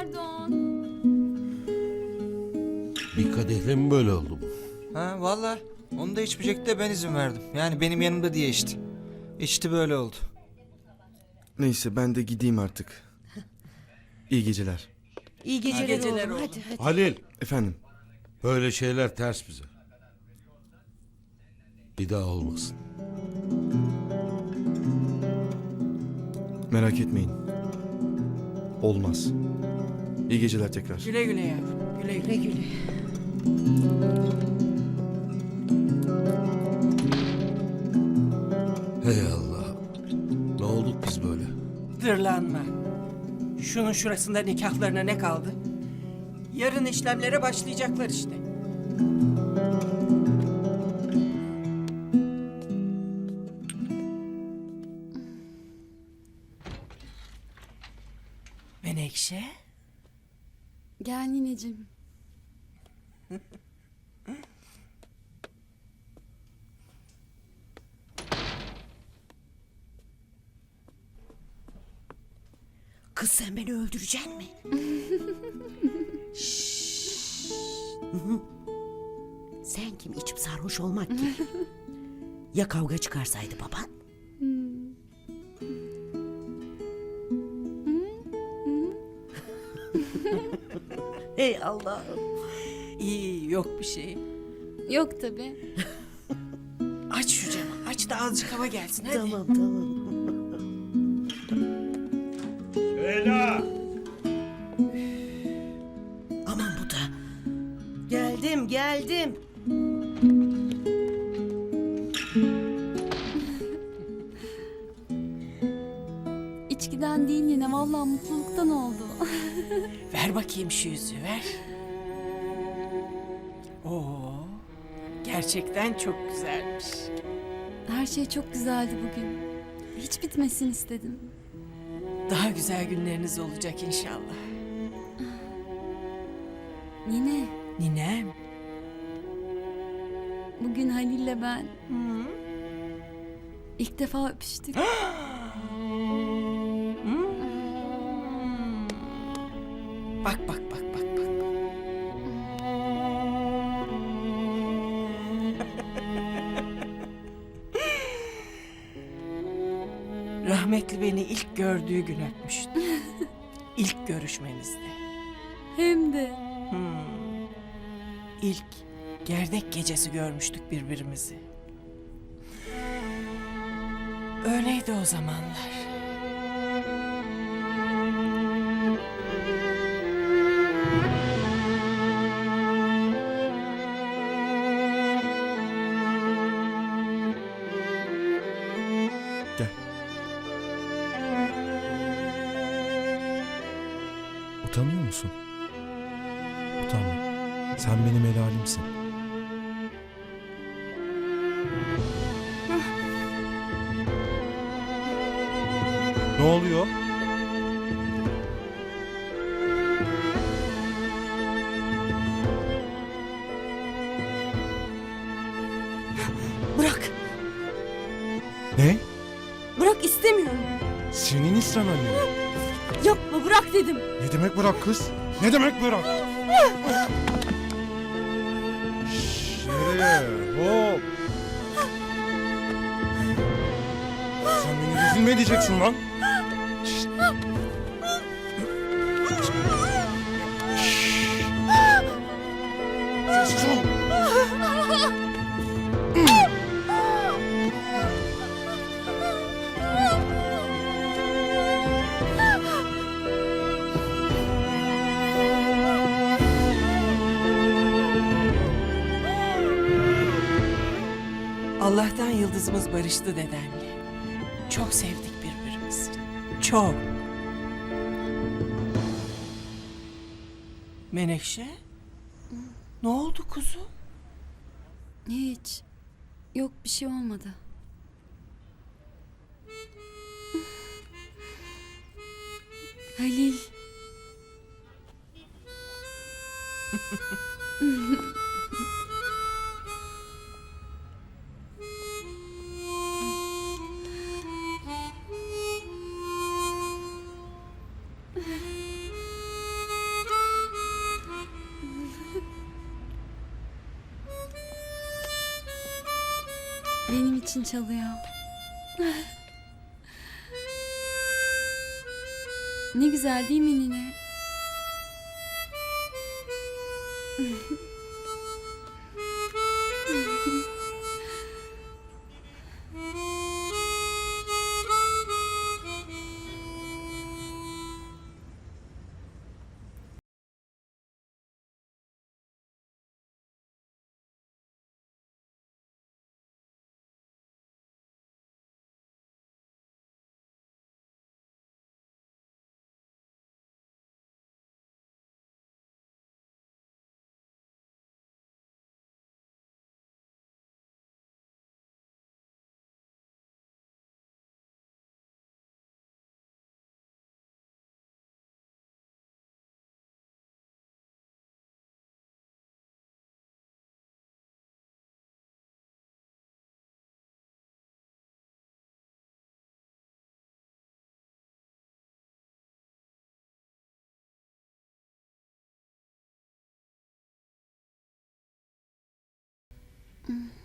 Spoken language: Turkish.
Pardon. Bir kadehle mi böyle oldu bu? Ha valla. Onu da içmeyecekti de ben izin verdim. Yani benim yanımda diye içti. İçti böyle oldu. Neyse ben de gideyim artık. İyi geceler. İyi geceler, geceler oğlum. Hadi hadi. Halil, Efendim. böyle şeyler ters bize. Bir daha olmasın. Merak etmeyin. Olmaz. İyi geceler tekrar. Güle güle yavrum. Güle güle. Güle güle. Hey Allah. Ne olduk biz böyle? Dırlanma. Şunun şurasında nikahlarına ne kaldı? Yarın işlemlere başlayacaklar işte. Menekşe. Gel nineciğim. Kız sen beni öldüreceksin mi? Sen kim içip sarhoş olmak ki? ya kavga çıkarsaydı baban? Hey Allah'ım. İyi yok bir şey. Yok tabi. Aç şu camı. Aç da azıcık hava gelsin hadi. Tamam tamam. Aman bu da. Geldim geldim. İçkiden değil yine vallahi mutluluktan oldu. Ver bakayım şu yüzüğü ver. Oo. Gerçekten çok güzelmiş. Her şey çok güzeldi bugün. Hiç bitmesin istedim. Daha güzel günleriniz olacak inşallah. Nine, Ninem. bugün Halil'le ben ilk defa öpüştük. Bak bak bak bak bak. Rahmetli beni ilk gördüğü gün öpmüştü. İlk görüşmemizde. Hem de İlk gerdek gecesi görmüştük birbirimizi. Öyleydi o zamanlar. Utanıyor musun? Utanma. Sen benim helalimsin. ne oluyor? Bırak. Ne? bırak istemiyorum. Senin mi? Yapma bırak dedim. Ne demek bırak kız? Ne demek bırak? Şşş, nereye? Hop. Sen beni rezil mi edeceksin lan? Allah'tan yıldızımız barıştı dedenle. Çok sevdik birbirimizi. Çok. Menekşe? Ne oldu kuzu? Hiç. Yok bir şey olmadı. Halil. için çalıyor. ne güzel değil mi nine? Mm.